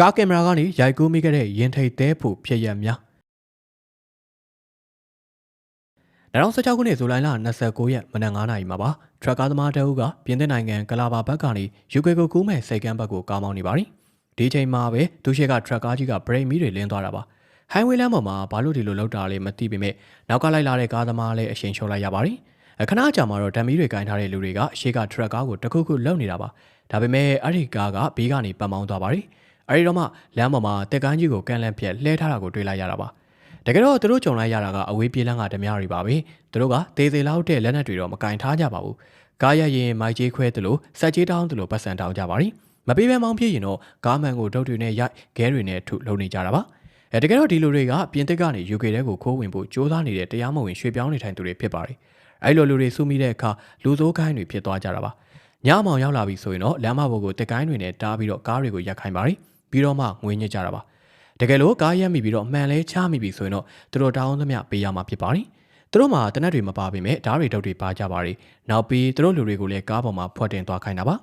ကားကင်မရာကနေရိုက်ကူးမိခဲ့တဲ့ရင်ထိတ်သေးဖို့ဖြစ်ရများ2016ခုနှစ်ဇူလိုင်လ29ရက်မနက်9:00နာရီမှာပါထရက်ကားသမားတအုပ်ကပြင်သစ်နိုင်ငံကလာဘာဘက်ကနေယူကေကိုကူးမဲ့စိတ်ကမ်းဘက်ကိုကားမောင်းနေပါသည်ဒီချိန်မှာပဲဒုရှိကထရက်ကားကြီးကဘရိတ်မီတွေလင်းသွားတာပါဟိုင်းဝေးလမ်းပေါ်မှာဘာလို့ဒီလိုလောက်တာလဲမသိပေမဲ့နောက်ကလိုက်လာတဲ့ကားသမားလည်းအရှင်လျှော့လိုက်ရပါတယ်အခဏကြာမှာတော့ဓာမီတွေကင်ထားတဲ့လူတွေကရှေ့ကထရက်ကားကိုတခုခုလှုပ်နေတာပါဒါပေမဲ့အဲ့ဒီကားကဘေးကနေပတ်မောင်းသွားပါတယ် အဲဒီတော့မှလမ်းပေါ်မှာတက်ကန်းကြီးကိုကန်လန့်ပြက်လှဲထားတာကိုတွေ့လိုက်ရတာပါတကယ်တော့သူတို့ကြုံလိုက်ရတာကအဝေးပြေးလန်းကဓမြတွေပါပဲသူတို့ကသေသေးလောက်တဲ့လက်နက်တွေတော့မကင်ထားကြပါဘူးကားရရင်မိုက်ကြီးခွဲသလိုစက်ကြီးတောင်းသလိုပတ်စံတောင်းကြပါလိမပေးပဲမောင်းပြေးရင်တော့ကားမန်ကိုဒုတ်တွေနဲ့ရိုက်ခဲတွေနဲ့ထုလုံနေကြတာပါအဲတကယ်တော့ဒီလူတွေကပြင်သစ်ကနေ UK တဲကိုခိုးဝင်ဖို့ကြိုးစားနေတဲ့တရားမဝင်ရွှေ့ပြောင်းနေထိုင်သူတွေဖြစ်ပါတယ်အဲလိုလူတွေစုမိတဲ့အခါလူစိုးကိုင်းတွေဖြစ်သွားကြတာပါညမောင်ရောက်လာပြီဆိုရင်တော့လမ်းမပေါ်ကိုတက်ကိုင်းတွေနဲ့တားပြီးတော့ကားတွေကိုရက်ခိုင်းပါတယ် ပြီးတော့မှငွေညစ်ကြတာပါတကယ်လို့ကားရက်မိပြီးတော့မှန်လဲချမိပြီဆိုရင်တော့သူတို့တောင်းသမျှပေးရမှာဖြစ်ပါတယ်သူတို့မှာတနက်တွေမပါပေမဲ့ဓာတ်တွေတုတ်တွေပါကြပါတယ်နောက်ပြီးသူတို့လူတွေကိုလည်းကားပေါ်မှာဖွက်တင်သွားခိုင်းတာပါ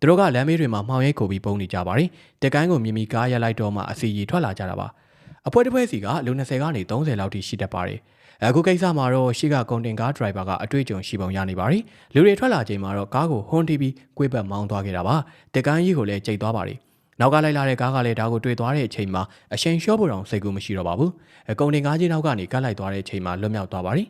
သူတို့ကလမ်းမေးတွေမှာမှောင်ရိပ်ကိုပြီးပုံနေကြပါတယ်တက်ကိုင်းကိုမြင်ပြီးကားရက်လိုက်တော့မှအစီရီထွက်လာကြတာပါအဖွဲတစ်ဖွဲစီကလူ20ကနေ30လောက်ထိရှိတတ်ပါတယ်အခုကိစ္စမှာတော့ရှေ့ကကုန်တင်ကားဒရိုင်ဘာကအတွေ့အကြုံရှိပုံရနေပါတယ်လူတွေထွက်လာချိန်မှာတော့ကားကိုဟွန်းတီးပြီးကွေးပတ်မောင်းသွားခဲ့တာပါတက်ကိုင်းကြီးကိုလည်းကြိတ်သွားပါတယ် နောက်ကလိုက်လာတဲ့ကားကလည်းဒါကိုတွေ့သွားတဲ့အချိန်မှာအရှိန်လျှော့ဖို့တောင်စိတ်ကူးမရှိတော့ပါဘူးအကုန်တင်ကားကြီးနောက်ကနေကတ်လိုက်သွားတဲ့အချိန်မှာလွတ်မြောက်သွားပါတယ်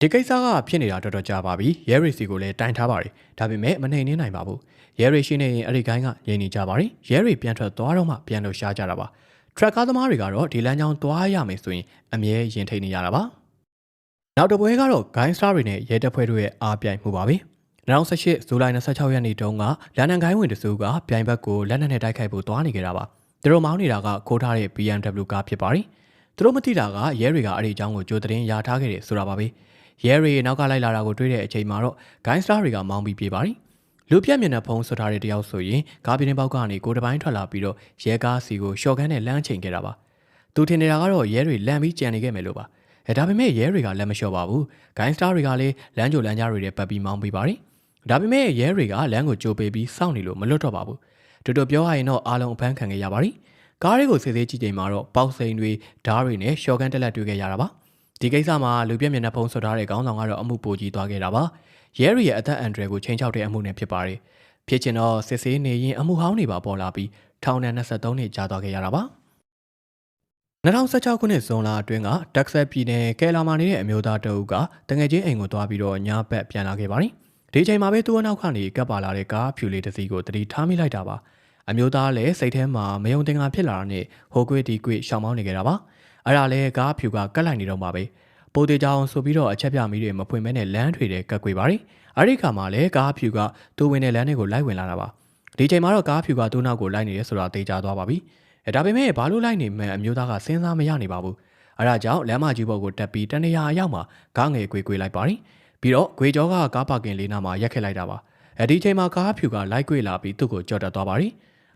ဒီကိစ္စကဖြစ်နေတာတော်တော်ကြာပါပြီရဲရီစီကိုလည်းတိုင်ထားပါတယ်ဒါပေမဲ့မနှိမ်နှင်းနိုင်ပါဘူးရဲရီရှိနေရင်အဲ့ဒီကိုင်းကငြိမ်နေကြပါတယ်ရဲရီပြန်ထွက်သွားတော့မှပြန်လို့ရှားကြတာပါထရက်ကားသမားတွေကတော့ဒီလမ်းကြောင်းသွားရမယ်ဆိုရင်အမြဲရင်ထိန်နေရတာပါနောက်တစ်ပွဲကတော့ gain star တွေနဲ့ရဲတပ်ဖွဲ့တို့ရဲ့အားပြိုင်မှုပါပဲ 2018ဇူလိုင်26ရက်နေ့တုန်းကလန်ဒန်ကိုင်းဝင်တစုကပြိုင်ဘက်ကိုလက်နက်နဲ့တိုက်ခိုက်ဖို့သွားနေကြတာပါသူတို့မောင်းနေတာကခိုးထားတဲ့ BMW ကားဖြစ်ပါတယ်သူတို့မသိတာကရဲတွေကအဲ့ဒီအကြောင်းကိုကြိုသတင်းရထားခဲ့တယ်ဆိုတာပါပဲရဲတွေနောက်ကလိုက်လာတာကိုတွေ့တဲ့အချိန်မှာတော့ gain star တွေကမောင်းပြီးပြေးပါတယ်လူပြက်မျက်နှာဖုံးဆွထားတဲ့တယောက်ဆိုရင်ကားပြင်းပေါက်ကနေကိုတပိုင်းထွက်လာပြီးတော့ရဲကားစီကိုရှော့ကန်းနဲ့လမ်းချိန်ခဲ့တာပါသူထင်နေတာကတော့ရဲတွေလမ်းပြီးကြံနေခဲ့မယ်လို့ပါအဲဒါပေမဲ့ရဲတွေကလက်မလျှော့ပါဘူးဂိုင်းစတာတွေကလည်းလမ်းကြိုလမ်းကြားတွေနဲ့ပတ်ပြီးမောင်းပေးပါတယ် ဒါပေမဲ့ရဲတွေကလမ်းကိုကြိုပေးပြီးစောင့်နေလို့မလွတ်တော့ပါဘူးတူတူပြောရရင်တော့အားလုံးအဖမ်းခံခဲ့ရပါတယ်ကားတွေကိုစစ်ဆေးကြည့်ချိန်မှာတော့ပေါက်စိန်တွေဓားတွေနဲ့ရှော့ကန်တက်လက်တွေ့ခဲ့ရတာပါဒီကိစ္စမှာလူပြက်မျက်နှာဖုံးဆွထားတဲ့ခေါင်းဆောင်ကတော့အမှုပိုကြီးသွားခဲ့တာပါရဲရီရဲ့အသက်အန္တရာယ်ကိုချိန်ချောက်တဲ့အမှုနဲ့ဖြစ်ပါတယ်ဖြစ်ချင်တော့စစ်ဆေးနေရင်အမှုဟောင်းတွေပါပေါ်လာပြီးထောင်နဲ့23နှစ်ကြာသွားခဲ့ရတာပါ2016ခုနှစ်ဇွန်လအတွင်းကတက်ဆက်ပြည်နယ်ကယ်လာမာနေတဲ့အမျိုးသားတအုပ်ကတငယ်ချင်းအိမ်ကိုသွားပြီးတော့ညဘက်ပြန်လာခဲ့ပါတယ် ဒီချိန်မှာပဲသူ့အနောက်ကနေကပ်ပါလာတဲ့ကားဖြူလေးတစ်စီးကိုတတိထားမိလိုက်တာပါအမျိုးသားလည်းစိတ်ထဲမှာမယုံတင်ငါဖြစ်လာတာနဲ့ဟိုကွေ့ဒီကွေ့ရှောင်မောင်းနေကြတာပါအဲ့ဒါလည်းကားဖြူကကတ်လိုက်နေတော့မှာပဲပိုတေကြောင်ဆိုပြီးတော့အချက်ပြမီးတွေမဖွင့်မဲနဲ့လမ်းထွေတဲ့ကတ်ကွေပါတယ်အဲ့ဒီခါမှာလည်းကားဖြူကသူ့ဝင်တဲ့လမ်းတွေကိုလိုက်ဝင်လာတာပါဒီချိန်မှာတော့ကားဖြူကသူ့နောက်ကိုလိုက်နေရဲဆိုတာသိကြသွားပါပြီအဲဒါပေမဲ့ဘာလို့လိုက်နေမှန်းအမျိုးသားကစဉ်းစားမရနေပါဘူးအဲဒါကြောင့်လမ်းမကြီးဘော်ကိုတက်ပြီးတနေရာအရောက်မှာကားငယ်ကွေကွေလိုက်ပါတယ် ပြီးတော့ဂွေကျော်ကကားပါကင်လေးနားမှာရက်ခက်လိုက်တာပါအဲဒီချိန်မှာကားဖြူကလိုက်ကွေလာပြီးသူ့ကိုကြော်တက်သွားပါတယ်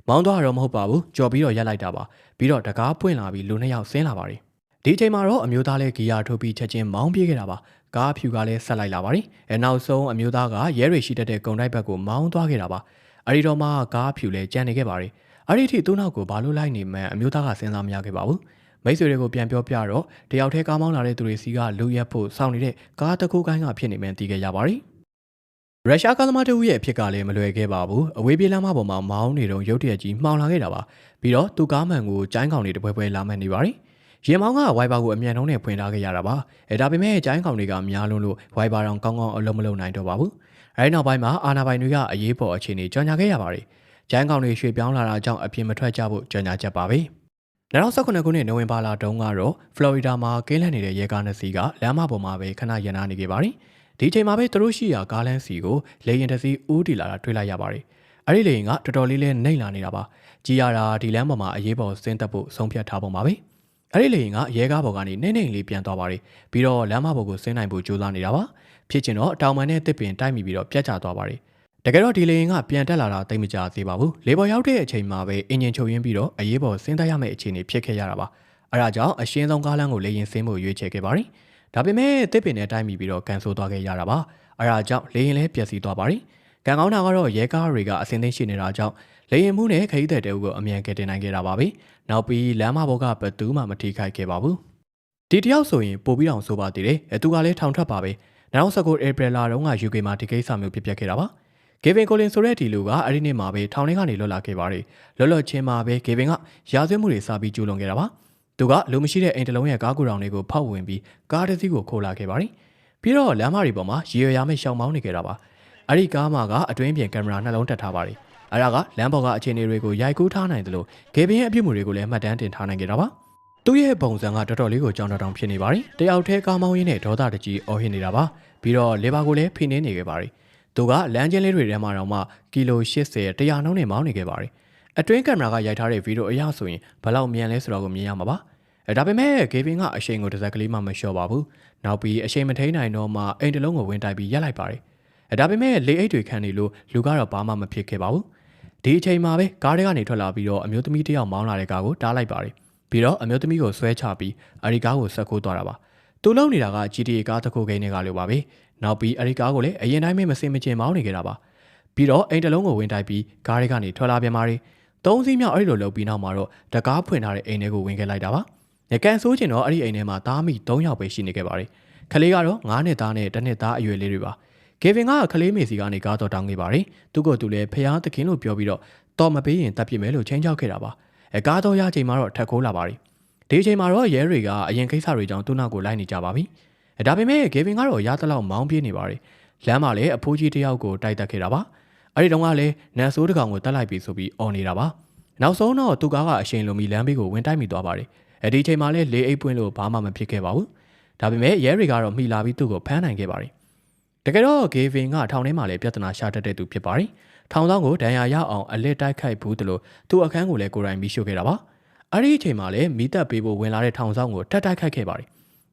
မောင်းသွားတော့မဟုတ်ပါဘူးကြော်ပြီးတော့ရက်လိုက်တာပါပြီးတော့တကားပွင့်လာပြီးလူနှစ်ယောက်ဆင်းလာပါတယ်ဒီချိန်မှာတော့အမျိုးသားလေးဂီယာထုတ်ပြီးချက်ချင်းမောင်းပြေးခဲ့တာပါကားဖြူကလည်းဆက်လိုက်လာပါတယ်အဲနောက်ဆုံးအမျိုးသားကရဲတွေရှိတတ်တဲ့ဂုံတိုက်ဘက်ကိုမောင်းသွားခဲ့တာပါအဲဒီတော့မှကားဖြူလည်းကြံနေခဲ့ပါတယ်အဲ့ဒီထိသူ့နောက်ကိုဘာလို့လိုက်နေမှန်းအမျိုးသားကစဉ်းစားမရခဲ့ပါဘူး မိတ်ဆွေတွေကိုပြန်ပြောပြတော့တယောက်တည်းကားမောင်းလာတဲ့သူတွေစီကလူရက်ဖို့စောင့်နေတဲ့ကားတစ်ခုကိုင်းကဖြစ်နေမှန်းသိခဲ့ရပါတယ်ရုရှားကားသမားတဦးရဲ့အဖြစ်ကလည်းမလွယ်ခဲ့ပါဘူးအဝေးပြေးလမ်းမပေါ်မှာမောင်းနေတော့ရုတ်တရက်ကြီးမှောင်လာခဲ့တာပါပြီးတော့သူကားမှန်ကိုကျိုင်းကောင်တွေတပွဲပွဲလာမှန်နေပါတယ်ရင်မောင်းကဝိုင်ဘာကိုအမြန်နှုံးနဲ့ဖွင့်ထားခဲ့ရတာပါအဲဒါပေမဲ့ကျိုင်းကောင်တွေကများလုံးလို့ဝိုင်ဘာတောင်ကောင်းကောင်းအလုံးမလုံးနိုင်တော့ပါဘူးအဲဒီနောက်ပိုင်းမှာအာနာပိုင်တွေကအရေးပေါ်အခြေအနေကြော်ညာခဲ့ရပါတယ်ကျန်းကောင်တွေရွှေ့ပြောင်းလာတာကြောင့်အပြင်မထွက်ကြဖို့ကြေညာချက်ပါပဲ 2019ခုနှစ်နိုဝင်ဘာလတုန်းကတော့ဖလော်ရီဒါမှာကင်းလန့်နေတဲ့ရဲကားနှစ်စီးကလမ်းမပေါ်မှာပဲခဏရန်နာနေခဲ့ပါတယ်ဒီချိန်မှာပဲသူတို့ရှိရာကားလမ်းစီကိုလေရင်တစ်စီးဦးတီလာတာတွေ့လိုက်ရပါတယ်အဲ့ဒီလေရင်ကတော်တော်လေးလေးနှိမ့်လာနေတာပါကြည်ရတာဒီလမ်းပေါ်မှာအရေးပေါ်ဆင်းသက်ဖို့ဆုံးဖြတ်ထားပုံပါပဲအဲ့ဒီလေရင်ကရဲကားပေါ်ကနေနှိမ့်နှိမ့်လေးပြန်သွားပါတယ်ပြီးတော့လမ်းမပေါ်ကိုဆင်းနိုင်ဖို့ကြိုးစားနေတာပါဖြစ်ချင်တော့တောင်ပန်နဲ့တစ်ပင်တိုက်မိပြီးတော့ပြတ်ကျသွားပါတယ် တကယ်တော့ဒီလေရင်ကပြန်တက်လာတာတိတ်မကြသေးပါဘူးလေပေါ်ရောက်တဲ့အချိန်မှာပဲအင်ဂျင်ချုပ်ရင်းပြီးတော့အရေးပေါ်ဆင်းသက်ရမယ့်အခြေအနေဖြစ်ခဲ့ရတာပါအဲဒါကြောင့်အရှင်းဆုံးကားလမ်းကိုလေရင်ဆင်းဖို့ရွေးချယ်ခဲ့ပါတယ်ဒါပေမဲ့တစ်ပင်နဲ့တိုက်မိပြီးတော့ကန်ဆိုးသွားခဲ့ရတာပါအဲဒါကြောင့်လေရင်လည်းပျက်စီးသွားပါတယ်ကံကောင်းတာကတော့ရဲကားတွေကအစင်းသိမ်းရှိနေတာကြောင့်လေရင်မှုနဲ့ခရီးသည်တဲဦးကိုအမြန်ကယ်တင်နိုင်ခဲ့တာပါပဲနောက်ပြီးလမ်းမဘောကဘသူမှမထိခိုက်ခဲ့ပါဘူးဒီတယောက်ဆိုရင်ပို့ပြီးအောင်ဆိုပါသေးတယ်အဲသူကလည်းထောင်ထွက်ပါပဲ2019 April လတုန်းက UK မှာဒီကိစ္စမျိုးဖြစ်ပျက်ခဲ့တာပါ ဂေဗင်ကိုလင်ဆိုတဲ့ဒီလူကအဲ့ဒီနေ့မှာပဲထောင်ထဲကနေလွတ်လာခဲ့ပါတယ်လွတ်လွတ်ချင်းမှာပဲဂေဗင်ကရာဇဝတ်မှုတွေစပြီးကျူးလွန်ခဲ့တာပါသူကလူမရှိတဲ့အိမ်တစ်လုံးရဲ့ကားကူတောင်တွေကိုဖောက်ဝင်ပြီးကားတစ်စီးကိုခိုးလာခဲ့ပါတယ်ပြီးတော့လမ်းမတွေပေါ်မှာရေရွယ်ရမယ့်ရှောင်းမောင်းနေခဲ့တာပါအဲ့ဒီကားမှာကအတွင်းပြင်ကင်မရာနှလုံးတက်ထားပါတယ်အဲ့ဒါကလမ်းပေါ်ကအခြေအနေတွေကိုရိုက်ကူးထားနိုင်တယ်လို့ဂေဗင်ရဲ့အပြုတ်မှုတွေကိုလည်းမှတ်တမ်းတင်ထားနိုင်ကြတာပါသူ့ရဲ့ပုံစံကတော်တော်လေးကိုကြောင်တောင်ဖြစ်နေပါတယ်တယောက်တည်းကားမောင်းရင်းနဲ့ဒေါသတကြီးအော်ဟစ်နေတာပါပြီးတော့လေဘာကိုလည်းဖိနေနေခဲ့ပါတယ် သူကလမ်းကျင်းလေးတွေထဲမှာတော့မှကီလို80 100နှုန်းနဲ့မောင်းနေခဲ့ပါတယ်အတွင်းကင်မရာကရိုက်ထားတဲ့ဗီဒီယိုအရဆိုရင်ဘယ်လောက်မြန်လဲဆိုတော့ကိုမြင်ရမှာပါအဲဒါပေမဲ့ဂေဗင်ကအရှိန်ကိုတစ်စက်ကလေးမှမလျှော့ပါဘူးနောက်ပြီးအရှိန်မထိန်နိုင်တော့မှအိမ်တစ်လုံးကိုဝင်တိုက်ပြီးရက်လိုက်ပါတယ်အဲဒါပေမဲ့လေအိတ်တွေခံနေလို့လူကတော့ဘာမှမဖြစ်ခဲ့ပါဘူးဒီအချိန်မှာပဲကားတွေကနေထွက်လာပြီးတော့အမျိုးသမီးတစ်ယောက်မောင်းလာတဲ့ကားကိုတားလိုက်ပါတယ်ပြီးတော့အမျိုးသမီးကိုဆွဲချပြီးအရီကားကိုဆက်ကိုသွားတာပါသူလုံနေတာက GTA ကားတစ်ခုကိန်းတွေကလိုပါပဲ နောက်ပြီးအရီကားကိုလည်းအရင်တိုင်းပဲမစင်မကျင်မောင်းနေကြတာပါပြီးတော့အိမ်တစ်လုံးကိုဝင်တိုက်ပြီးကားတွေကနေထွက်လာပြန်ပါတယ်သုံးစီးမြောက်အဲ့လိုလုပ်ပြီးနောက်မှာတော့တကားဖွင့်ထားတဲ့အိမ်ထဲကိုဝင်ခဲ့လိုက်တာပါရကန်ဆိုးချင်တော့အဲ့ဒီအိမ်ထဲမှာသားမိ၃ယောက်ပဲရှိနေခဲ့ပါတယ်ခလေးကတော့9နှစ်သားနဲ့တစ်နှစ်သားအရွယ်လေးတွေပါဂေဗင်ကခလေးမေစီကနေကားတော့တောင်းခဲ့ပါတယ်သူကသူလည်းဖျားသခင်လို့ပြောပြီးတော့တော့မပေးရင်တပ်ပြစ်မယ်လို့ချင်းချောက်ခဲ့တာပါအဲကားတော့ရချိန်မှာတော့ထက်ခိုးလာပါတယ်ဒီအချိန်မှာတော့ရဲတွေကအရင်ကိစ္စတွေကြောင့်သူ့နောက်ကိုလိုက်နေကြပါပြီအဲ ဒါပေမဲ့ဂေဗင်ကတော့ရသလောက်မောင်းပြေးနေပါတယ်လမ်းမှာလည်းအဖိုးကြီးတယောက်ကိုတိုက်တက်ခဲ့တာပါအဲ့ဒီတုန်းကလည်းနန်ဆိုးတကောင်ကိုတက်လိုက်ပြီဆိုပြီးអော်နေတာပါနောက်ဆုံးတော့သူကားကအချိန်လုံးပြီးလမ်းဘေးကိုဝင်တိုက်မိသွားပါတယ်အဲဒီအချိန်မှာလည်းလေအိတ်ပွင့်လို့ဘာမှမဖြစ်ခဲ့ပါဘူးဒါပေမဲ့ရဲတွေကတော့မိလာပြီးသူ့ကိုဖမ်းနိုင်ခဲ့ပါတယ်တကယ်တော့ဂေဗင်ကထောင်ထဲမှာလည်းပြဿနာရှာတတ်တဲ့သူဖြစ်ပါတယ်ထောင်ဆောင်ကိုဒဏ်ရာရအောင်အလစ်တိုက်ခိုက်ဘူးတလို့သူ့အခန်းကိုလည်းကိုယ်တိုင်မိရှို့ခဲ့တာပါအဲ့ဒီအချိန်မှာလည်းမိသက်ပေးဖို့ဝင်လာတဲ့ထောင်ဆောင်ကိုထပ်တိုက်ခိုက်ခဲ့ပါတယ်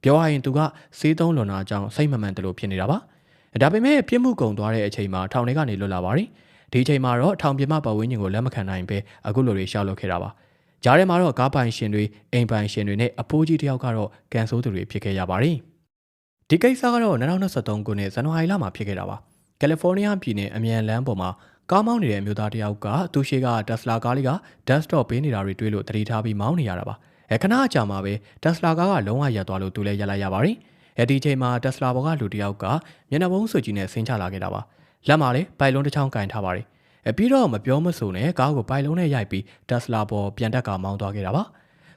ပြောရရင်သူကစေးသုံးလွန်နာကြောင့်စိတ်မမှန်တယ်လို့ဖြစ်နေတာပါဒါပေမဲ့ပြစ်မှုကုံသွားတဲ့အချိန်မှာထောင်ထဲကနေလွတ်လာပါတယ်ဒီအချိန်မှာတော့ထောင်ပြမပတ်ဝန်းကျင်ကိုလက်မခံနိုင်ပဲအခုလိုတွေရှောက်လုပ်ခဲ့တာပါကြားထဲမှာတော့ကားပိုင်ရှင်တွေအိမ်ပိုင်ရှင်တွေနဲ့အဖိုးကြီးတယောက်ကတော့ကန်ဆိုးသူတွေဖြစ်ခဲ့ရပါတယ်ဒီကိစ္စကတော့2023ခုနှစ်ဇန်နဝါရီလမှာဖြစ်ခဲ့တာပါကယ်လီဖိုးနီးယားပြည်နယ်အမြန်လမ်းပေါ်မှာကားမောင်းနေတဲ့အမျိုးသားတယောက်ကသူရှိကတက်စလာကားလေးက desktop ပေးနေတာတွေတွေ့လို့တတိထားပြီးမောင်းနေရတာပါအဲ ခဏအကြာမှာပဲတက်စလာကားကလုံးဝရပ်သွားလို့သူလည်းရပ်လိုက်ရပါတယ်အဲဒီချိန်မှာတက်စလာဘောကလူတယောက်ကမျက်နှာပုံးဆွကြီးနဲ့ဆင်းချလာခဲ့တာပါလက်မှာလည်းပိုက်လုံးတစ်ချောင်းကင်ထားပါတယ်အပြီးတော့မပြောမဆိုနဲ့ကားကိုပိုက်လုံးနဲ့ရိုက်ပြီးတက်စလာပေါ်ပြန်တက်ကမောင်းသွားခဲ့တာပါ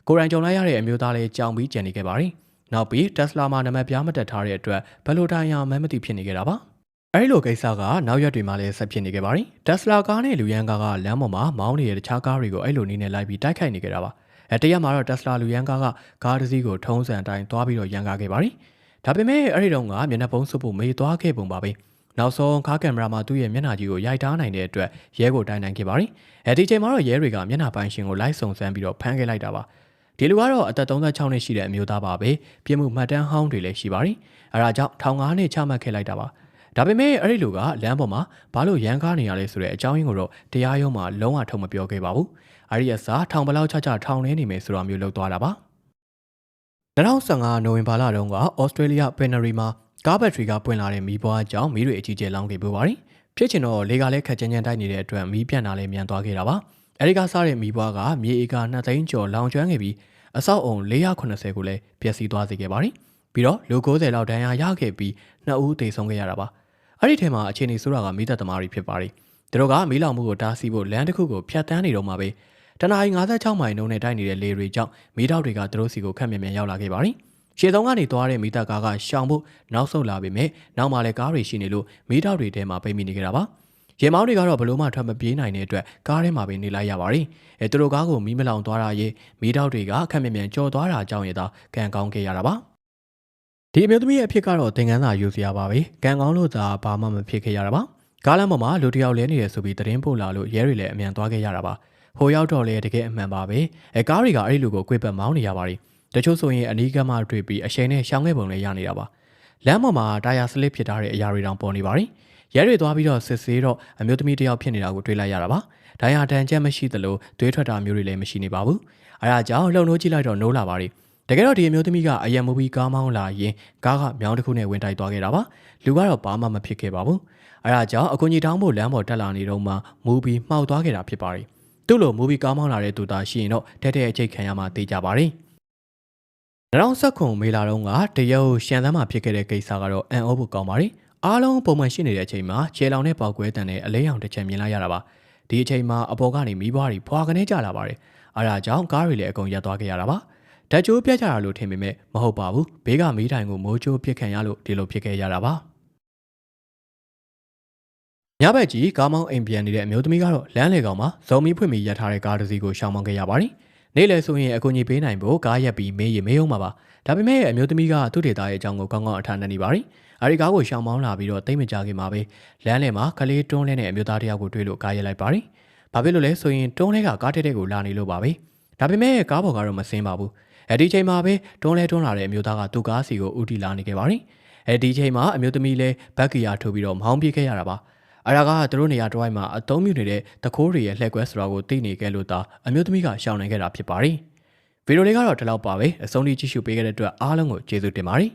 ကိုရိုင်းကြုံလိုက်ရတဲ့အမျိုးသားလည်းကြောင်ပြီးကြံနေခဲ့ပါတယ်နောက်ပြီးတက်စလာမှာနံပါတ်ပြားမတက်ထားတဲ့အတွက်ဘယ်လိုတိုင်ရမှန်းမသိဖြစ်နေခဲ့တာပါအဲဒီလိုကိစ္စကနောက်ရက်တွေမှာလည်းဆက်ဖြစ်နေခဲ့ပါတယ်တက်စလာကားနဲ့လူရန်ကားကလမ်းပေါ်မှာမောင်းနေတဲ့တခြားကားတွေကိုအဲ့လိုနည်းနဲ့လိုက်ပြီးတိုက်ခိုက်နေကြတာပါ အဲတရက်မှာတော့တက်စလာလူရန်ကားကကားတစ်စီးကိုထုံးစံအတိုင်းသွားပြီးတော့ရန်ကားခဲ့ပါတယ်ဒါပေမဲ့အဲ့ဒီတော့ကမျက်နှာပုံးစွပ်ဖို့မေးသွားခဲ့ပုံပါပဲနောက်ဆုံးကားကင်မရာမှာသူ့ရဲ့မျက်နှာကြီးကိုရိုက်ထားနိုင်တဲ့အတွက်ရဲကိုတိုင်နိုင်ခဲ့ပါတယ်အဲဒီချိန်မှာတော့ရဲတွေကမျက်နှာပိုင်ရှင်ကိုလိုက်စုံစမ်းပြီးတော့ဖမ်းခဲ့လိုက်တာပါဒီလူကတော့အသက်36နှစ်ရှိတဲ့အမျိုးသားပါပဲပြစ်မှုမှတ်တမ်းဟောင်းတွေလည်းရှိပါတယ်အဲဒါကြောင့်ထောင်ကားနဲ့ချမှတ်ခဲ့လိုက်တာပါဒါပေမဲ့အဲ့ဒီလူကလမ်းပေါ်မှာဘာလို့ရန်ကားနေရလဲဆိုတဲ့အကြောင်းရင်းကိုတော့တရားရုံးမှာလုံးဝထုတ်မပြောခဲ့ပါဘူး အဲ့ဒီအစားထောင်ဘလောက်ချချထောင်နေနေမယ်ဆိုတာမျိုးလုပ်သွားတာပါ2015နိုဝင်ဘာလတုန်းကဩစတြေးလျပင်နရီမှာကားဘက်ထရီကပွင့်လာတဲ့မီးပွားကြောင့်မီးတွေအကြီးကျယ်လောင်ခဲ့ပူပါတယ်ဖြစ်ချင်တော့လေကလည်းခက်ကြမ်းကြမ်းတိုက်နေတဲ့အတွက်မီးပြန့်တာလည်းမြန်သွားခဲ့တာပါအဲဒီကစားတဲ့မီးပွားကမြေဧက2သိန်းကျော်လောင်ကျွမ်းခဲ့ပြီးအဆောက်အုံ480ကိုလည်းပျက်စီးသွားစေခဲ့ပါတယ်ပြီးတော့လူ90လောက်ဒဏ်ရာရခဲ့ပြီးနှစ်ဦးသေဆုံးခဲ့ရတာပါအဲ့ဒီထဲမှာအခြေအနေဆိုးတာကမိသက်သမားတွေဖြစ်ပါတယ်သူတို့ကမီးလောင်မှုကိုတားဆီးဖို့လမ်းတစ်ခုကိုဖျက်ဆီးနေတော့မှပဲ တနအီ56မိုင်နှုန်းနဲ့တိုက်နေတဲ့လေတွေကြောင့်မီးတောက်တွေကသူတို့စီကိုခက်မြင်မြန်ရောက်လာခဲ့ပါတယ်ရှေ့ဆုံးကနေသွားတဲ့မီးတပ်ကားကရှောင်ဖို့နောက်ဆုတ်လာပေမဲ့နောက်မှလည်းကားတွေရှိနေလို့မီးတောက်တွေထဲမှာပိတ်မိနေကြတာပါရေမောင်းတွေကတော့ဘလို့မှထွက်မပြေးနိုင်တဲ့အတွက်ကားထဲမှာပဲနေလိုက်ရပါတယ်အဲသူတို့ကားကိုမီးမလောင်သွားတာရေးမီးတောက်တွေကခက်မြင်မြန်ကြော်သွားတာကြောင့်ရတာကန်ကောင်းခဲ့ရတာပါဒီအမျိုးသမီးရဲ့အဖြစ်ကတော့သင်္ကန်းစာယူစရာပါပဲကံကောင်းလို့သာဘာမှမဖြစ်ခဲ့ရတာပါကားလမ်းပေါ်မှာလူတယောက်လဲနေတယ်ဆိုပြီးသတင်းပို့လာလို့ရဲတွေလည်းအမြန်သွားခဲ့ရတာပါ ဟိုရောက်တော့လေတကယ်အမှန်ပါပဲအဲကားတွေကအဲ့ဒီလူကိုကွေ့ပတ်မောင်းနေရပါတယ်တချို့ဆိုရင်အနီးကမှတွေ့ပြီးအရှိန်နဲ့ရှောင်းခဲ့ပုံလည်းရနေတာပါလမ်းပေါ်မှာတာယာစလစ်ဖြစ်ထားတဲ့အရာတွေတောင်ပေါ်နေပါတယ်ရဲတွေသွားပြီးတော့စစ်ဆေးတော့အမျိုးသမီးတယောက်ဖြစ်နေတာကိုတွေ့လိုက်ရတာပါဒဏ်ရာတန်ချက်မရှိသလိုသွေးထွက်တာမျိုးတွေလည်းမရှိနေပါဘူးအဲဒါကြောင့်လှုပ်နှိုးကြည့်လိုက်တော့နိုးလာပါတယ်တကယ်တော့ဒီအမျိုးသမီးကအယံမူပြီးကားမောင်းလာရင်ကားကမြောင်းတစ်ခုနဲ့ဝင်တိုက်သွားခဲ့တာပါလူကတော့ဘာမှမဖြစ်ခဲ့ပါဘူးအဲဒါကြောင့်အကူကြီးတောင်းဖို့လမ်းပေါ်တက်လာနေတော့မှမူပြီးမှောက်သွားခဲ့တာဖြစ်ပါတယ် သူ့လိုမူဗီကားမောင်းလာတဲ့သူသားရှိရင်တော့တက်တဲ့အချိတ်ခံရမှသိကြပါတယ်2019မေလာတုန်းကတရုတ်ရှန်သမ်းမှာဖြစ်ခဲ့တဲ့ကိစ္စကတော့အန်အောဖို့ကောင်းပါတယ်အားလုံးပုံမှန်ရှိနေတဲ့အချိန်မှာခြေလောင်နဲ့ပေါက်ကွဲတန်တဲ့အလဲရောင်တစ်ချက်မြင်လိုက်ရတာပါဒီအချိန်မှာအပေါ်ကနေမီးပွားတွေဖွာကနေကြလာပါတယ်အဲဒါကြောင့်ကားတွေလည်းအကုန်ရပ်သွားခဲ့ရတာပါဓာတ်ကြိုးပြတ်ကြတာလို့ထင်ပေမဲ့မဟုတ်ပါဘူးဘေးကမီးတိုင်ကိုမိုးကြိုးပစ်ခံရလို့ဒီလိုဖြစ်ခဲ့ရတာပါ ညဘက်ကြီးကားမောင်းအိမ်ပြန်နေတဲ့အမျိုးသမီးကတော့လမ်းလေကောင်မှာဇုံမီဖွင့်ပြီးရပ်ထားတဲ့ကားတစ်စီးကိုရှောင်မောင်းခဲ့ရပါတယ်နေ့လယ်ဆိုရင်အကူအညီပေးနိုင်ဖို့ကားရက်ပြီးမေးရင်မေးအောင်ပါပါဒါပေမဲ့အမျိုးသမီးကသူ့ဒေတာရဲ့အကြောင်းကိုကောင်းကောင်းအထာနဲ့နေပါတယ်အဲဒီကားကိုရှောင်မောင်းလာပြီးတော့တိတ်မကြခင်မှာပဲလမ်းလေမှာကလေးတွန်းလဲတဲ့အမျိုးသားတစ်ယောက်ကိုတွေ့လို့ကားရက်လိုက်ပါတယ်ဘာဖြစ်လို့လဲဆိုရင်တွန်းလဲကကားတက်တဲ့ကိုလာနေလို့ပါပဲဒါပေမဲ့ကားပေါ်ကတော့မစင်းပါဘူးအဲဒီချိန်မှာပဲတွန်းလဲတွန်းလာတဲ့အမျိုးသားကသူ့ကားစီကိုဦးတီလာနေခဲ့ပါတယ်အဲဒီချိန်မှာအမျိုးသမီးလည်းဘက်ကီယာထိုးပြီးတော့မောင်းပြေးခဲ့ရတာပါ အရာကသူတို့နေရာတစ်ဝိုက်မှာအသုံးပြုနေတဲ့တခိုးတွေရဲ့လှည့်ကွဲဆိုတာကိုသိနေခဲ့လို့သာအမျိုးသမီးကရှောင်နိုင်ခဲ့တာဖြစ်ပါတယ်ဗီဒီယိုလေးကတော့ဒီလောက်ပါပဲအဆုံးထိကြည့်ရှုပေးခဲ့တဲ့အတွက်အားလုံးကိုကျေးဇူးတင်ပါတယ်